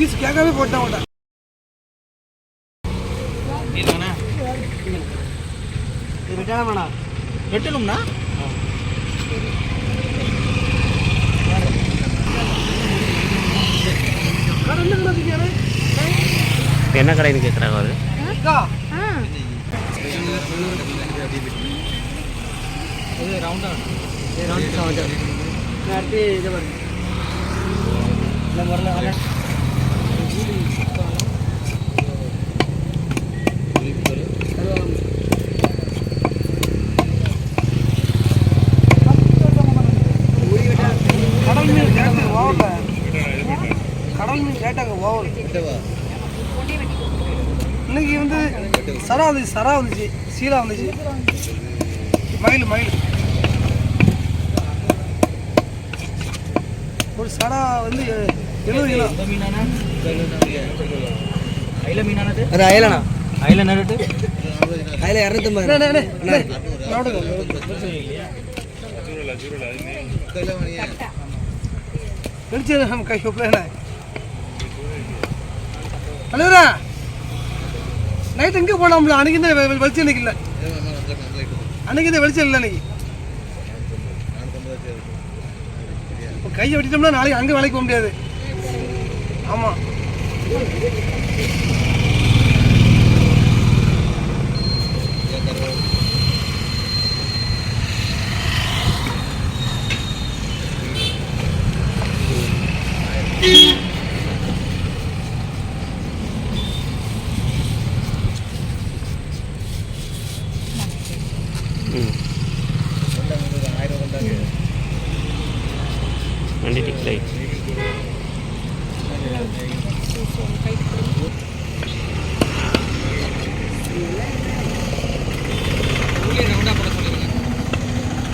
Piece கேட்கவே போட்டேன் வெட்டணும்னா கடல்ல கிடக்குது என்ன கடைன்னு கேட்குறாங்க அவரு? அக்கா இது ரவுண்டா அடுத்து இதை பாருங்க. இல்லை வரல. இன்னைக்கு வந்து சரா வந்துச்சு சரா வந்துச்சு சீலா வந்துச்சு மயில் மயில். ஒரு சரா வந்து எழுபது கிலோ. அயில மீனானது அது? அயலண்ணா அயில நருட்டு அதில் இரநூத்தம்பது நம்ம கை ஒப்பல தலைவரா நைட் எங்கே போகலாம்ல அன்னைக்கு இந்த வெளிச்சம் இன்னைக்கு இல்லை. அன்னைக்கு இந்த வெளிச்சம் இல்லை அன்னைக்கு. இப்போ கையை வெட்டிட்டோம்னா நாளைக்கு அங்கே வேலைக்கு போக முடியாது. ஆமாம் ம்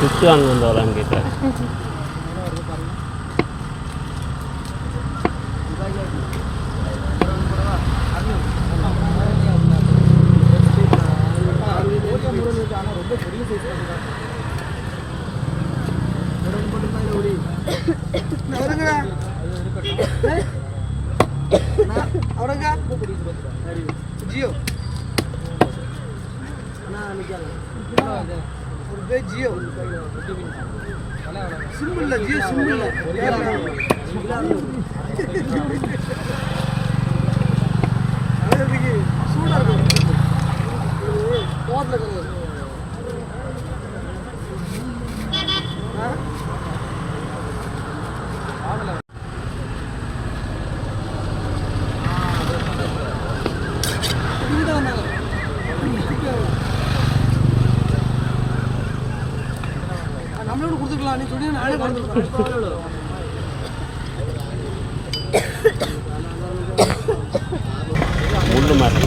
ചുറ്റു കാണുന്നുണ്ടോ അങ്കിട്ട് Thank you. சைஸ் ஆனால் ரொம்ப பெரிய சைஸ் கேட்குறேன் அவருங்கடா ஜியோ. ஒரு ஜியோ. சிம்பிள் ஜியோ சிம்பிள் சூடாக இருக்கும் கிடையாது ஆ இதுதான் வந்தாங்க. ஆ, நம்மளோட கொடுத்துக்கலாம் நீ சொல்லி நானே கொடுத்துருக்கேன் முள்ளு மாதிரி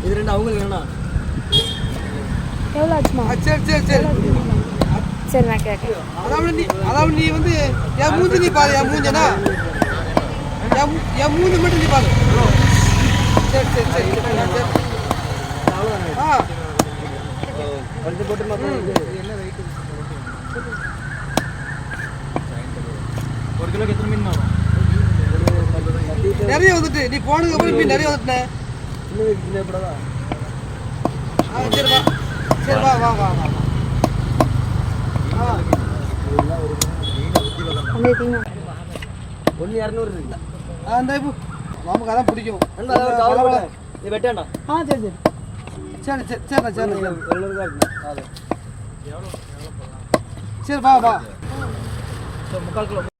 இது ரெண்டு அவங்களுக்கு வேணாம் எவ்வளோ ஆச்சுமா சரி சரி சரி சரி நான் கேட்குறேன் அதாவது நீ அதாவது நீ வந்து என் மூஞ்சி நீ பாரு என் மூஞ்சனா? என் மூஞ்சி மட்டும் நீ பாரு சரி சரி சரி சரி ஆ ஒரு கிலோக்கு எத்தனை மீன் வரும் நிறைய வந்துட்டு. நீ போனதுக்கு அப்புறம் மீன் நிறைய வந்துட்டேன். சரி வா. சரி வா வா வா வா ஒன்று இரநூறு இருக்கு. ஆ இந்த இப்போ. நமக்கு அதான் பிடிக்கும். இது வெட்டாண்டா ஆ சரி சரி. சரி சரி சரிண்ணா சரிண்ணா எழுநூறுபா இருக்குண்ணா சரி வா வா. முக்கால் கிலோ